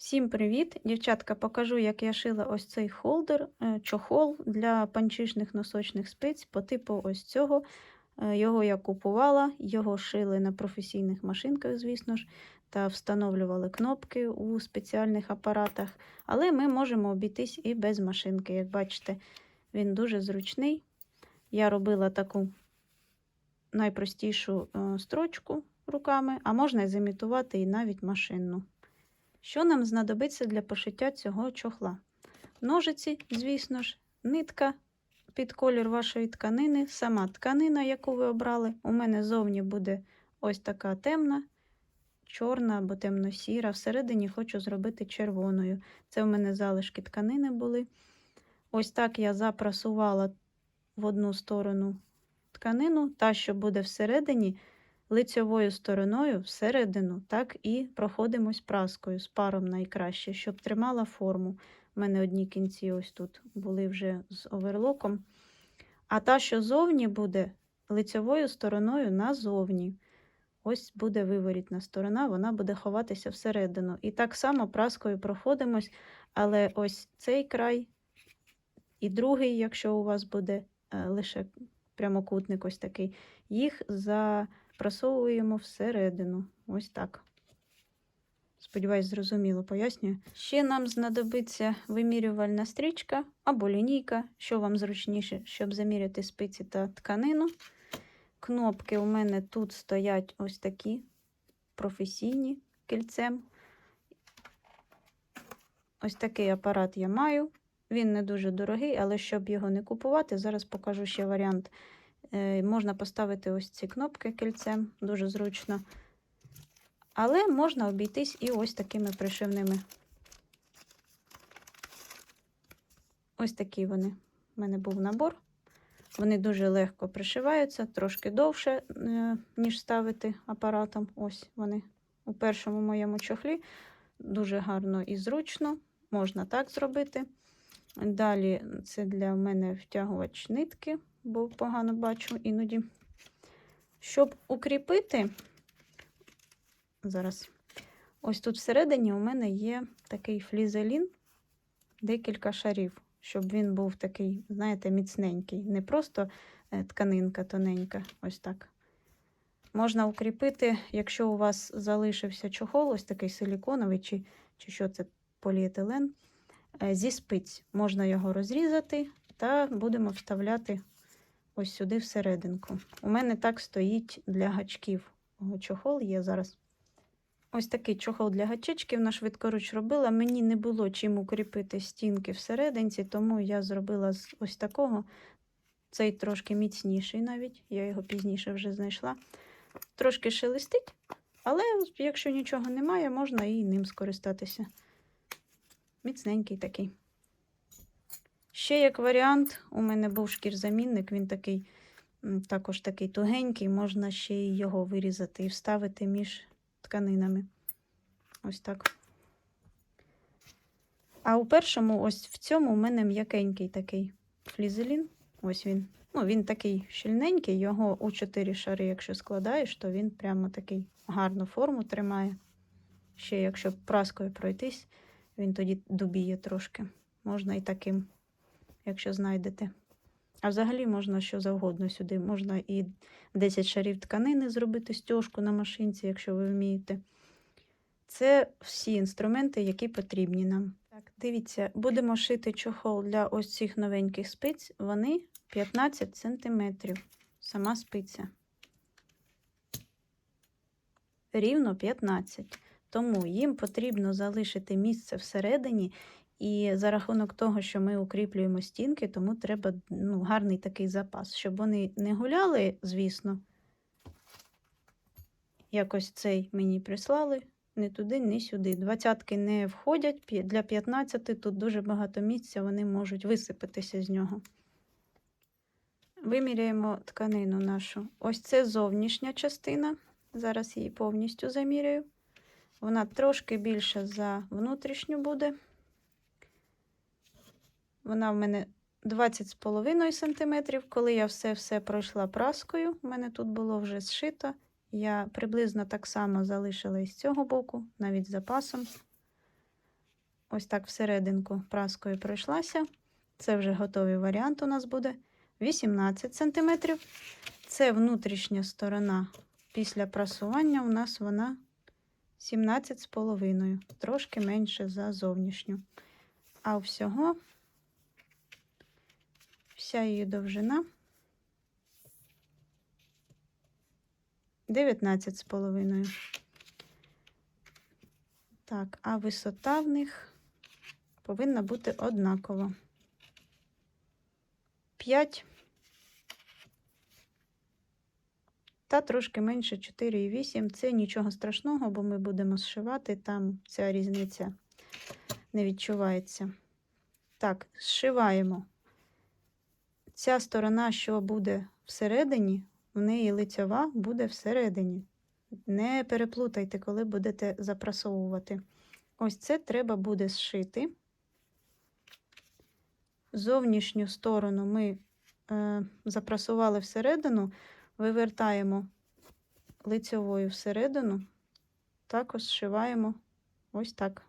Всім привіт! Дівчатка, покажу, як я шила ось цей холдер, е, чохол для панчишних носочних спиць по типу ось цього. Е, Його я купувала, його шили на професійних машинках, звісно ж, та встановлювали кнопки у спеціальних апаратах. Але ми можемо обійтись і без машинки. Як бачите, він дуже зручний. Я робила таку найпростішу е, строчку руками, а можна зімітувати і навіть машинну. Що нам знадобиться для пошиття цього чохла? Ножиці, звісно ж, нитка під колір вашої тканини, сама тканина, яку ви обрали. У мене зовні буде ось така темна, чорна або темно-сіра. Всередині хочу зробити червоною. Це в мене залишки тканини були. Ось так я запрасувала в одну сторону тканину, та, що буде всередині лицьовою стороною всередину, так і проходимось праскою з паром найкраще, щоб тримала форму. У мене одні кінці ось тут були вже з оверлоком. А та, що зовні буде лицьовою стороною назовні. Ось буде виворітна сторона, вона буде ховатися всередину. І так само праскою проходимось, але ось цей край і другий, якщо у вас буде е, лише прямокутник ось такий, їх за просовуємо всередину. Ось так. Сподіваюсь, зрозуміло пояснюю. Ще нам знадобиться вимірювальна стрічка або лінійка, що вам зручніше, щоб заміряти спиці та тканину. Кнопки у мене тут стоять ось такі професійні кільцем. Ось такий апарат я маю. Він не дуже дорогий, але щоб його не купувати, зараз покажу ще варіант. Е, Можна поставити ось ці кнопки кільцем, дуже зручно. Але можна обійтись і ось такими пришивними. Ось такі вони. У мене був набор. Вони дуже легко пришиваються, трошки довше, е, ніж ставити апаратом. Ось вони у першому моєму чохлі. Дуже гарно і зручно. Можна так зробити. Далі це для мене втягувач нитки, бо погано бачу іноді. Щоб укріпити, зараз, ось тут всередині у мене є такий флізелін, декілька шарів, щоб він був такий, знаєте, міцненький. Не просто е, тканинка тоненька, ось так. Можна укріпити, якщо у вас залишився чохол, ось такий силіконовий, чи, чи що це поліетилен. Е, Зі спиць можна його розрізати та будемо вставляти ось сюди всерединку. У мене так стоїть для гачків. Чохол є зараз. Ось такий чохол для гачечків на швидкоруч робила. Мені не було чим укріпити стінки всерединці, тому я зробила з ось такого. Цей трошки міцніший навіть, я його пізніше вже знайшла. Трошки шелестить, але якщо нічого немає, можна і ним скористатися. Міцненький такий. Ще як варіант, у мене був шкірзамінник, він такий, також такий тугенький, можна ще й його вирізати і вставити між тканинами. Ось так. А у першому, ось в цьому, у мене м'якенький такий флізелін. Ось він. Ну, він такий щільненький, його у чотири шари, якщо складаєш, то він прямо такий гарну форму тримає. Ще якщо праскою пройтись, він тоді дубіє трошки. Можна і таким, якщо знайдете. А взагалі можна що завгодно сюди. Можна і 10 шарів тканини зробити стяжку на машинці, якщо ви вмієте. Це всі інструменти, які потрібні нам. Так, дивіться, будемо шити чохол для ось цих новеньких спиць. Вони 15 см. Сама спиця. Рівно 15 тому їм потрібно залишити місце всередині, і за рахунок того, що ми укріплюємо стінки, тому треба ну, гарний такий запас, щоб вони не гуляли, звісно. Якось цей мені прислали не туди, ні сюди. Двадцятки не входять, для 15 тут дуже багато місця, вони можуть висипатися з нього. Виміряємо тканину нашу. Ось це зовнішня частина. Зараз її повністю заміряю. Вона трошки більша за внутрішню буде. Вона в мене 20,5 см. Коли я все-все пройшла праскою, у мене тут було вже зшито. Я приблизно так само залишила і з цього боку, навіть запасом. ось так всерединку праскою пройшлася. Це вже готовий варіант у нас буде. 18 см. Це внутрішня сторона. Після прасування у нас вона 17,5, трошки менше за зовнішню. А всього вся її довжина 19,5. Так, а висота в них повинна бути однакова. 5 та трошки менше 4,8. Це нічого страшного, бо ми будемо зшивати, там ця різниця не відчувається. Так, зшиваємо. Ця сторона, що буде всередині, в неї лицьова буде всередині. Не переплутайте, коли будете запрасовувати. Ось це треба буде зшити. Зовнішню сторону ми е, запрасували всередину, вивертаємо лицьовою всередину, також зшиваємо ось так,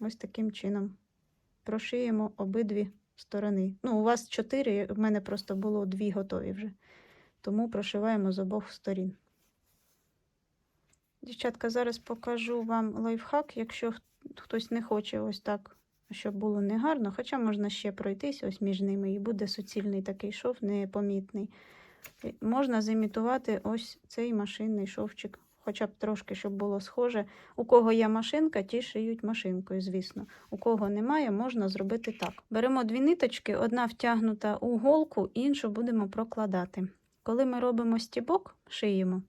ось таким чином. Прошиємо обидві сторони. Ну, у вас чотири, в мене просто було дві готові вже. Тому прошиваємо з обох сторін. Дівчатка, зараз покажу вам лайфхак, якщо хтось не хоче ось так, щоб було негарно, хоча можна ще пройтись ось між ними, і буде суцільний такий шов, непомітний. Можна зімітувати ось цей машинний шовчик, хоча б трошки, щоб було схоже. У кого є машинка, ті шиють машинкою, звісно. У кого немає, можна зробити так. Беремо дві ниточки, одна втягнута у голку, іншу будемо прокладати. Коли ми робимо стібок, шиємо.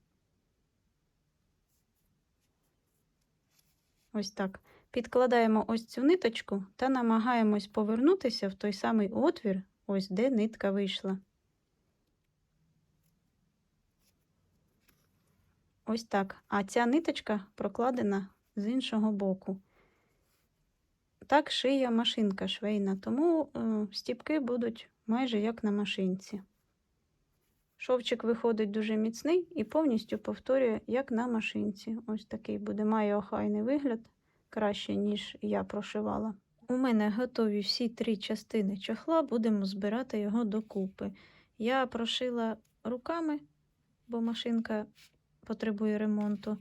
Ось так. Підкладаємо ось цю ниточку та намагаємось повернутися в той самий отвір, ось де нитка вийшла. Ось так. А ця ниточка прокладена з іншого боку. Так шиє машинка швейна, тому е, стіпки будуть майже як на машинці. Шовчик виходить дуже міцний і повністю повторює, як на машинці. Ось такий буде, має охайний вигляд, краще, ніж я прошивала. У мене готові всі три частини чохла, будемо збирати його докупи. Я прошила руками, бо машинка потребує ремонту.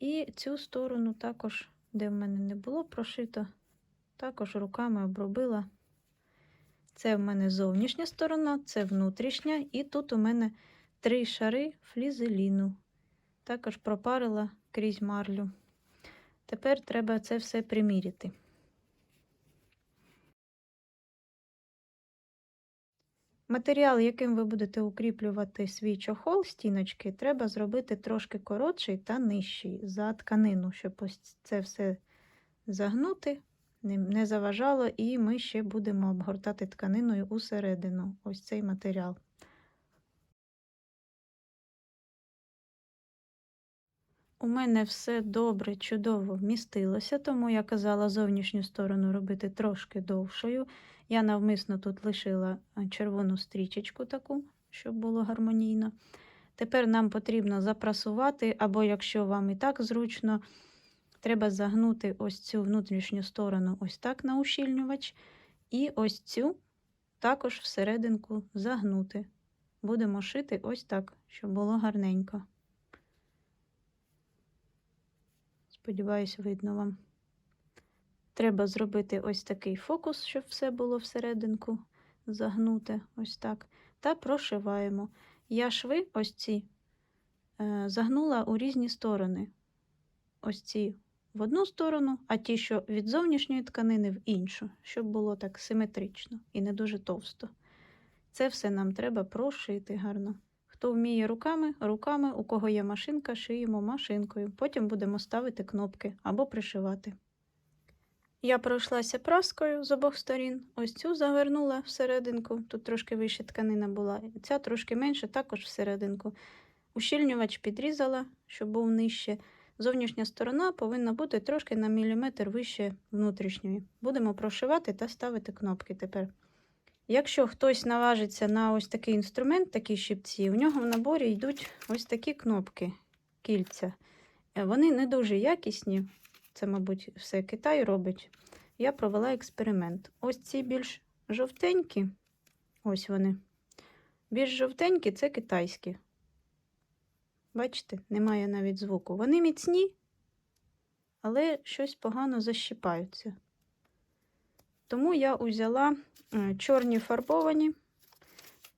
І цю сторону також, де в мене не було прошито, також руками обробила. Це в мене зовнішня сторона, це внутрішня, і тут у мене три шари флізеліну. Також пропарила крізь марлю. Тепер треба це все приміряти. Матеріал, яким ви будете укріплювати свій чохол, стіночки, треба зробити трошки коротший та нижчий за тканину, щоб ось це все загнути, не заважало, і ми ще будемо обгортати тканиною усередину ось цей матеріал. У мене все добре, чудово вмістилося, тому я казала зовнішню сторону робити трошки довшою. Я навмисно тут лишила червону стрічечку таку, щоб було гармонійно. Тепер нам потрібно запрасувати, або, якщо вам і так зручно, треба загнути ось цю внутрішню сторону ось так на ущільнювач, і ось цю також всерединку загнути. Будемо шити ось так, щоб було гарненько. Сподіваюсь, видно вам. Треба зробити ось такий фокус, щоб все було всерединку загнути, ось так. Та прошиваємо. Я шви ось ці е, загнула у різні сторони. Ось ці в одну сторону, а ті, що від зовнішньої тканини, в іншу, щоб було так симетрично і не дуже товсто. Це все нам треба прошити гарно. Хто вміє руками, руками, у кого є машинка, шиємо машинкою. Потім будемо ставити кнопки або пришивати. Я пройшлася праскою з обох сторін. Ось цю завернула всерединку, тут трошки вище тканина була, ця трошки менше, також всерединку. Ущільнювач підрізала, щоб був нижче. Зовнішня сторона повинна бути трошки на міліметр вище внутрішньої. Будемо прошивати та ставити кнопки тепер. Якщо хтось наважиться на ось такий інструмент, такі щипці, у нього в наборі йдуть ось такі кнопки, кільця. Вони не дуже якісні, це, мабуть, все Китай робить. я провела експеримент. Ось ці більш жовтенькі, ось вони. Більш жовтенькі це китайські. Бачите, немає навіть звуку. Вони міцні, але щось погано защіпаються. Тому я узяла е, чорні фарбовані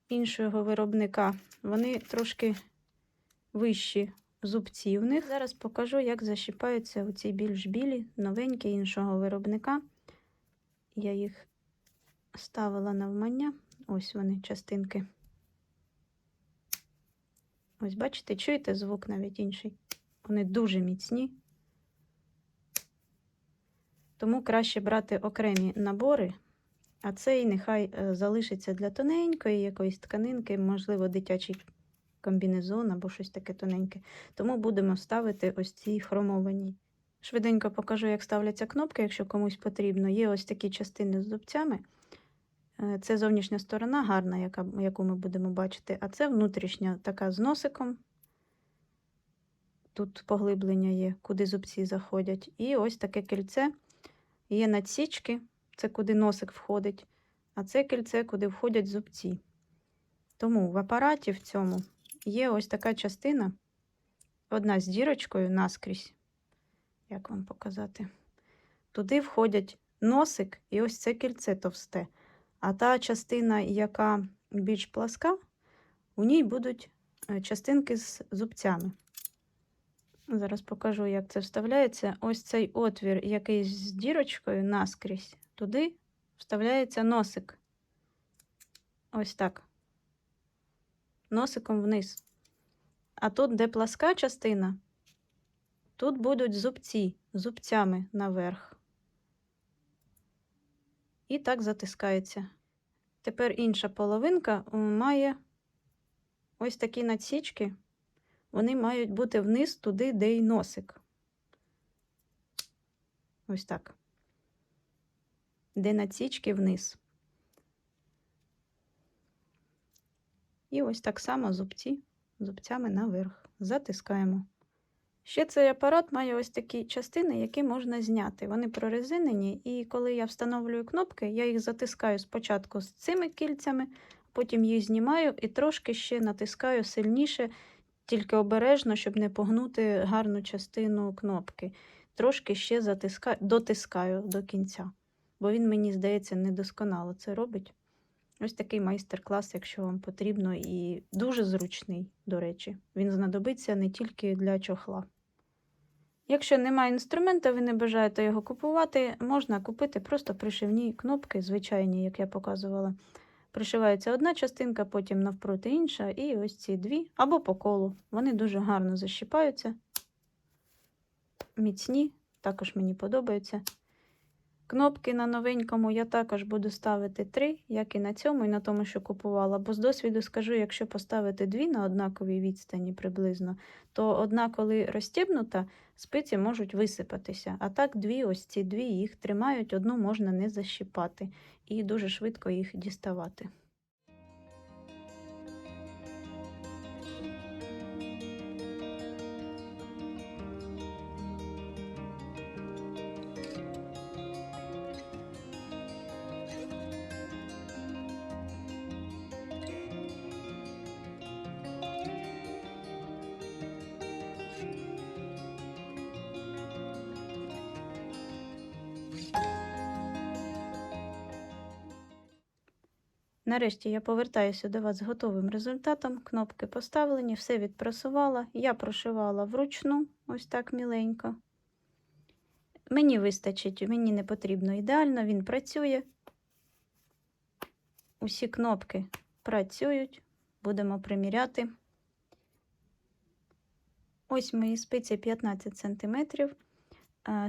іншого виробника. Вони трошки вищі зубці в них. Зараз покажу, як защіпаються оці більш білі, новенькі іншого виробника. Я їх ставила навмання. Ось вони, частинки. Ось, бачите, чуєте звук навіть інший. Вони дуже міцні. Тому краще брати окремі набори, а цей нехай е, залишиться для тоненької якоїсь тканинки, можливо, дитячий комбінезон або щось таке тоненьке. Тому будемо ставити ось ці хромовані. Швиденько покажу, як ставляться кнопки, якщо комусь потрібно. Є ось такі частини з зубцями. Е, Це зовнішня сторона гарна, яка, яку ми будемо бачити, а це внутрішня така з носиком. Тут поглиблення є, куди зубці заходять. І ось таке кільце. Є надсічки, це куди носик входить, а це кільце, куди входять зубці. Тому в апараті в цьому є ось така частина, одна з дірочкою наскрізь. Як вам показати? Туди входять носик і ось це кільце товсте. А та частина, яка більш пласка, у ній будуть е, частинки з зубцями. Зараз покажу, як це вставляється. Ось цей отвір, який з дірочкою наскрізь, туди вставляється носик. Ось так. Носиком вниз. А тут, де пласка частина, тут будуть зубці, зубцями наверх. І так затискається. Тепер інша половинка має ось такі надсічки. Вони мають бути вниз туди, де й носик. Ось так. Де надсічки вниз. І ось так само зубці, зубцями наверх. Затискаємо. Ще цей апарат має ось такі частини, які можна зняти. Вони прорезинені, і коли я встановлюю кнопки, я їх затискаю спочатку з цими кільцями, потім їх знімаю і трошки ще натискаю сильніше, тільки обережно, щоб не погнути гарну частину кнопки. Трошки ще затискаю, дотискаю до кінця, бо він, мені здається, недосконало це робить. Ось такий майстер-клас, якщо вам потрібно, і дуже зручний, до речі. Він знадобиться не тільки для чохла. Якщо немає інструмента, ви не бажаєте його купувати, можна купити просто пришивні кнопки, звичайні, як я показувала. Пришивається одна частинка, потім навпроти інша, і ось ці дві, або по колу. Вони дуже гарно защіпаються, міцні, також мені подобаються. Кнопки на новенькому я також буду ставити три, як і на цьому, і на тому, що купувала. Бо з досвіду скажу, якщо поставити дві на однаковій відстані приблизно, то одна, коли розстібнута, спиці можуть висипатися. А так, дві, ось ці дві їх тримають, одну можна не защіпати і дуже швидко їх діставати. Нарешті я повертаюся до вас з готовим результатом. Кнопки поставлені, все відпрасувала. Я прошивала вручну, ось так міленько. Мені вистачить, мені не потрібно ідеально, він працює. Усі кнопки працюють, будемо приміряти. Ось мої спиці 15 см.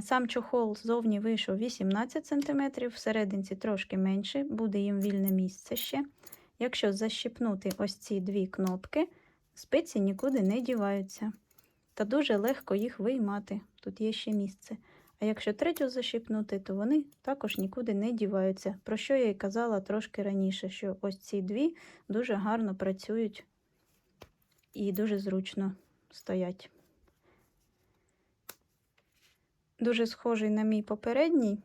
Сам чохол ззовні вийшов 18 см, всерединці трошки менше, буде їм вільне місце ще. Якщо защіпнути ось ці дві кнопки, спиці нікуди не діваються. Та дуже легко їх виймати, тут є ще місце. А якщо третю защіпнути, то вони також нікуди не діваються. Про що я й казала трошки раніше, що ось ці дві дуже гарно працюють і дуже зручно стоять. Дуже схожий на мій попередній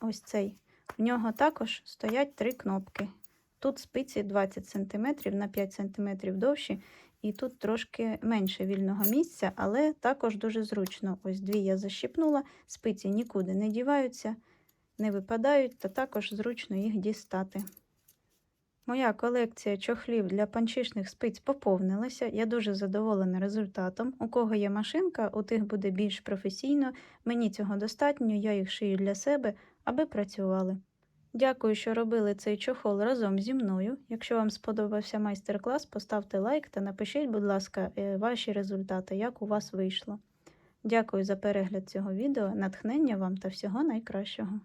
ось цей. В нього також стоять три кнопки. Тут спиці 20 см на 5 см довші, і тут трошки менше вільного місця, але також дуже зручно. Ось дві я защіпнула, спиці нікуди не діваються, не випадають, та також зручно їх дістати. Моя колекція чохлів для панчишних спиць поповнилася. Я дуже задоволена результатом. У кого є машинка, у тих буде більш професійно. Мені цього достатньо, я їх шию для себе, аби працювали. Дякую, що робили цей чохол разом зі мною. Якщо вам сподобався майстер-клас, поставте лайк та напишіть, будь ласка, е, ваші результати, як у вас вийшло. Дякую за перегляд цього відео, натхнення вам та всього найкращого.